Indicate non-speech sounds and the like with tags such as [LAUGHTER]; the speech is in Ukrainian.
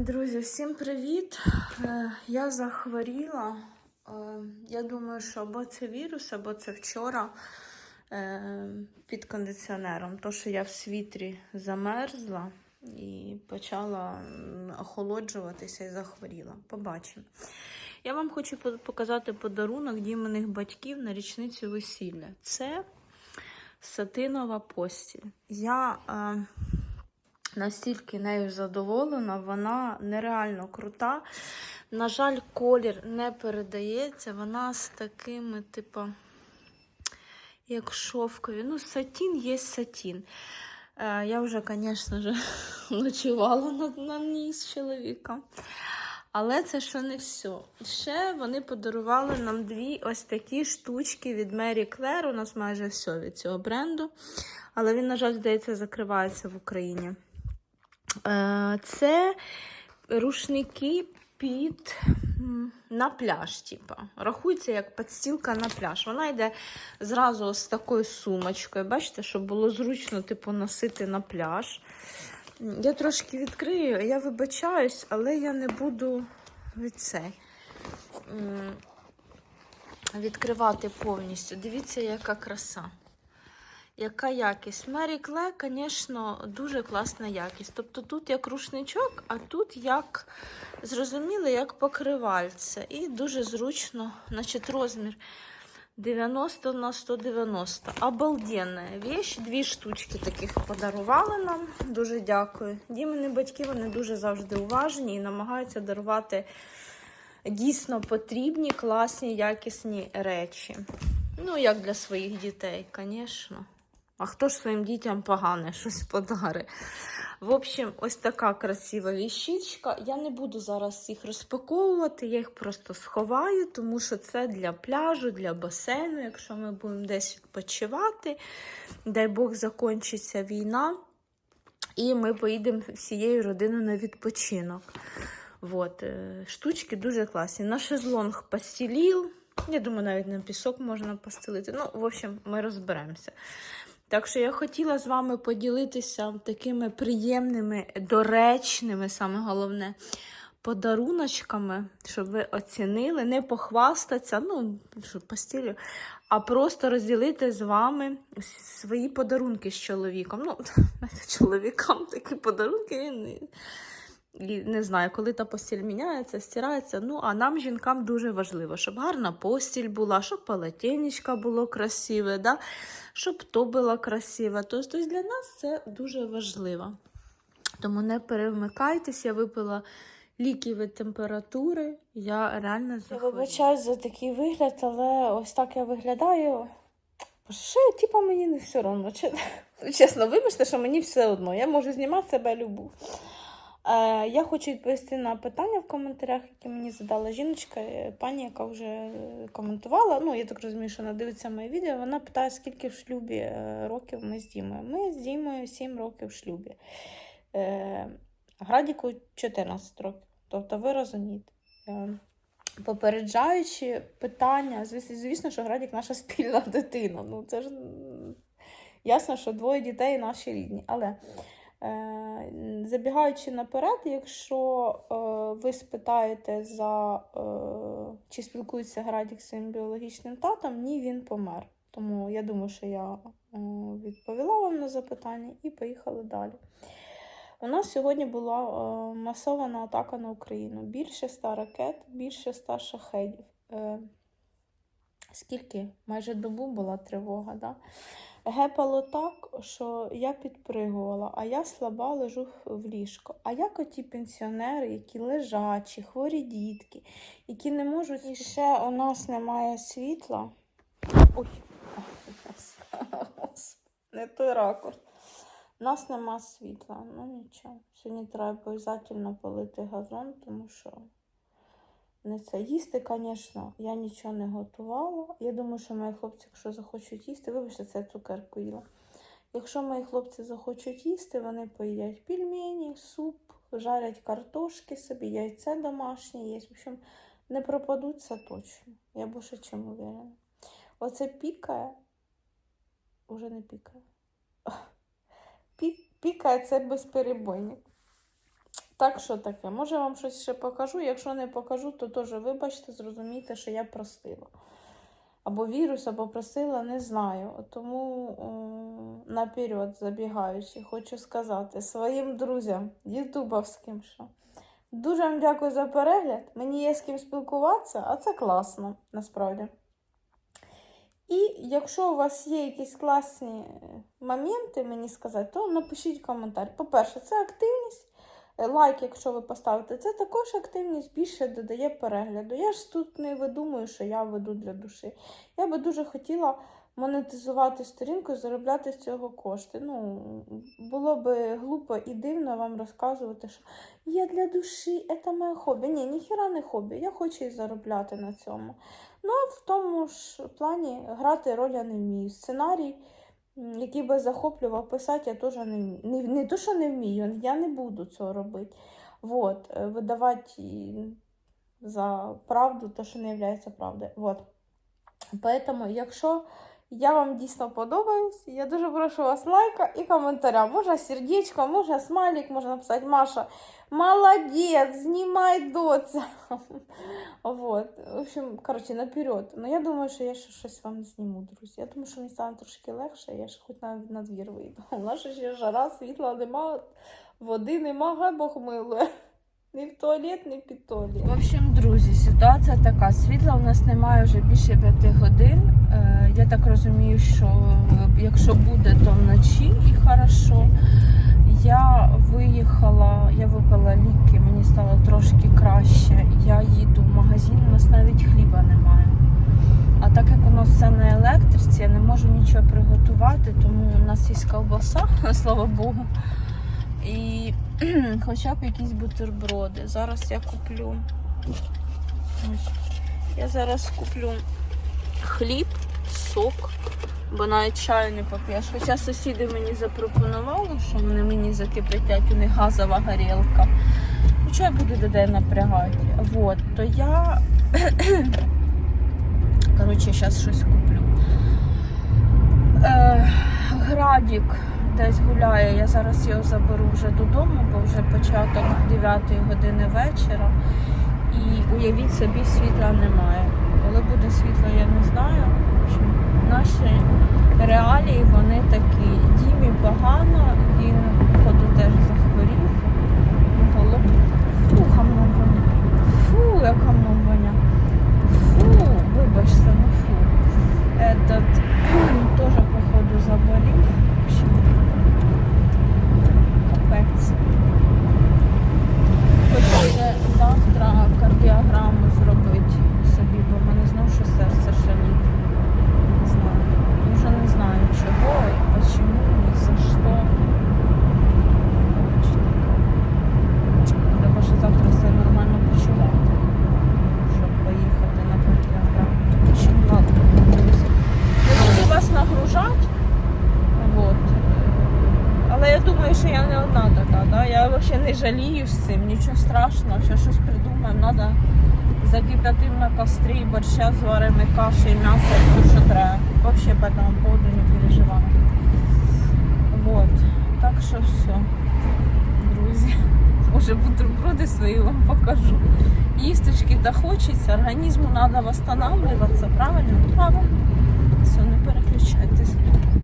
Друзі, всім привіт! Е, Я захворіла. Е, Я думаю, що або це вірус, або це вчора е, під кондиціонером. То, що я в світрі замерзла і почала охолоджуватися і захворіла. Побачимо. Я вам хочу показати подарунок діманих батьків на річницю весілля. Це сатинова постіль. Я настільки нею задоволена, вона нереально крута. На жаль, колір не передається. Вона з такими, типу, як шовкові. Ну, сатін є сатін. Е, я вже, звісно [LAUGHS] ночувала на, на ній з чоловіком. Але це ще не все. Ще вони подарували нам дві ось такі штучки від Mary Claire. У нас майже все від цього бренду. Але він, на жаль, здається, закривається в Україні. Е, Це рушники під на пляж, типа. Рахується як підстілка на пляж. Вона йде зразу з такою сумочкою. Бачите, щоб було зручно типу, носити на пляж. Я трошки відкрию, я вибачаюсь, але я не буду від цей, м, відкривати повністю. Дивіться, яка краса. Яка якість? Мері Кле, звісно, дуже класна якість. Тобто тут як рушничок, а тут як зрозуміло, як покривальце. І дуже зручно, значить, розмір 90 на 190. Обалденна вещь. Дві штучки таких подарували нам. Дуже дякую. Дімини батьки вони дуже завжди уважні і намагаються дарувати дійсно потрібні, класні, якісні речі. Ну, як для своїх дітей, звісно. А хто ж своїм дітям погане щось подари? В общем, ось така красива віщичка. Я не буду зараз їх розпаковувати, я їх просто сховаю, тому що це для пляжу, для басейну, якщо ми будемо десь відпочивати. Дай Бог закінчиться війна, і ми поїдемо всією родиною на відпочинок. Вот. е, Штучки дуже класні. На шезлонг постіліл. Я думаю, навіть на пісок можна постелити. Ну, в общем, ми розберемося. Так що я хотіла з вами поділитися такими приємними, доречними, саме головне, подаруночками, щоб ви оцінили, не похвастатися, ну, щоб постілю, а просто розділити з вами свої подарунки з чоловіком. Ну, [LAUGHS] чоловікам такі подарунки він. І не знаю, коли та постіль міняється, стирається. Ну, а нам, жінкам, дуже важливо, щоб гарна постіль була, щоб полотенечко було красиве, да? щоб то було красиве. Тобто для нас це дуже важливо. Тому не перемикайтесь, я випила ліки від температури. Я реально Я захворіла. вибачаюсь за такий вигляд, але ось так я виглядаю. Що, типа, мені не все одно. [LAUGHS] Чесно, вибачте, що мені все одно. Я можу знімати себе любу. Е, я хочу відповісти на питання в коментарях, які мені задала жіночка, е, пані, яка вже е, коментувала. Ну, я так розумію, що вона дивиться моє відео. Вона питає, скільки в шлюбі років ми з Дімою. Ми з Дімою 7 років в шлюбі. Градіку 14 років. Тобто ви розумієте. Попереджаючи питання, звісно, що Градік наша спільна дитина. Ну, це ж ясно, що двоє дітей наші рідні. Але забігаючи наперед, якщо е, ви спитаєте за е, чи спілкується Градік з своїм біологічним татом, ні, він помер. Тому я думаю, що я е, відповіла вам на запитання і поїхали далі. У нас сьогодні була е, масована атака на Україну. Більше ста ракет, більше ста шахедів. Е, скільки? Майже добу була тривога. Да? Гепало так, що я підпригувала, а я слаба лежу в ліжко. А як оті пенсіонери, які лежачі, хворі дітки, які не можуть. І ще у нас немає світла. Ой, не той ракурс. У нас нема світла, ну нічого. Сьогодні треба обов'язково полити газон, тому що не це. Їсти, звісно, я нічого не готувала. Я думаю, що мої хлопці, якщо захочуть їсти, вибачте, це цукерку їла. Якщо мої хлопці захочуть їсти, вони поїдять пельмені, суп, жарять картошки собі, яйце домашнє є. В общем, не пропадуть це точно. Я більше чим уверена. Оце пікає, уже не пікає. Пікає це безперебойник. Так що таке? Може вам щось ще покажу. Якщо не покажу, то теж вибачте, зрозумійте, що я простила. Або вірус, або просила, не знаю. Тому о, наперед, забігаючи, хочу сказати своїм друзям, ютубовським, що дуже вам дякую за перегляд. Мені є з ким спілкуватися, а це класно, насправді. І якщо у вас є якісь класні моменти мені сказати, то напишіть коментар. По-перше, це активність. Е, Лайк, якщо ви поставите, це також активність більше додає перегляду. Я ж тут не видумую, що я веду для душі. Я би дуже хотіла монетизувати сторінку і заробляти з цього кошти. Ну, було би глупо і дивно вам розказувати, що я для душі, це моє хобі. Ні, ніхіра не хобі. Я хочу і заробляти на цьому. Ну, а в тому ж плані грати роль я не вмію. Сценарій, який би захоплював писати, я теж не. Не, не то, що не вмію, я не буду цього робити. Вот, е, видавати за правду те, що не є правдою. Вот. Поэтому, якщо я вам дійсно подобаюсь, я дуже прошу вас лайка і коментаря. Може сердечко, може смайлик, можна написати Маша. Молодець, знімай доця. [LAUGHS] Вот. В общем, коротше, наперед. Ну я думаю, що я ще щось вам зніму, друзі. Я думаю, що мені стане трошки легше, я ще хоч навіть на двір вийду. [LAUGHS] У нас ще жара, світла нема, води нема, гай Бог милує. Ні в туалет, ні під туалет. В общем, друзі, ситуація така. Світла у нас немає вже більше п'яти годин. Е, я так розумію, що е, якщо буде, то вночі і хорошо. Я виїхала, я випила ліки, мені стало трошки краще. Я їду в магазин, у нас навіть хліба немає. А так як у нас все на електриці, я не можу нічого приготувати, тому у нас є ковбаса, [LAUGHS] слава Богу. І [CLEARS THROAT] хоча б якісь бутерброди. Зараз я куплю. Ось. Я зараз куплю хліб, сок, бо навіть чаю не поп'єш. Хоча сусіди мені запропонували, що вони мені закипятять, у них газова горілка. Що я буду людей напрягати? Вот, то я. [CLEARS THROAT] Коротше, зараз щось куплю. Е, градік десь гуляє. Я зараз його заберу вже додому, бо вже початок 9 години вечора. І уявіть собі, світла немає. Коли буде світло, я не знаю. Наші реалії вони такі. Дімі погано, він ходу теж захворів. І голуб. Фу, хамном воня. Фу, як хамном воня. Фу, вибачте, ну фу. Этот тоже, походу, заболів. В общем, Капець. Хочу ще завтра кардіограму зробити собі, бо в мене знов що серце шалить. Не знаю. Вже не знаю чого, і чому, ні за що. Коротше, таке. Треба ще завтра себе нормально почувати, щоб поїхати на кардіограму. Так що ладно, друзі. Не буду вас нагружати. Вот. Але я думаю, що я не одна така, да? я взагалі не жалію з цим, нічого страшного, ще щось придумаємо, треба закипятим на кострі, борща зваримо, каші, м'ясо, все, що треба. Взагалі по этому поводу не переживаю. Вот. Так що все, друзі. [LAUGHS] Може бутерброди свої вам покажу. Їсточки та хочеться, організму треба восстанавливатися, правильно? Правильно. Все, не переключайтесь.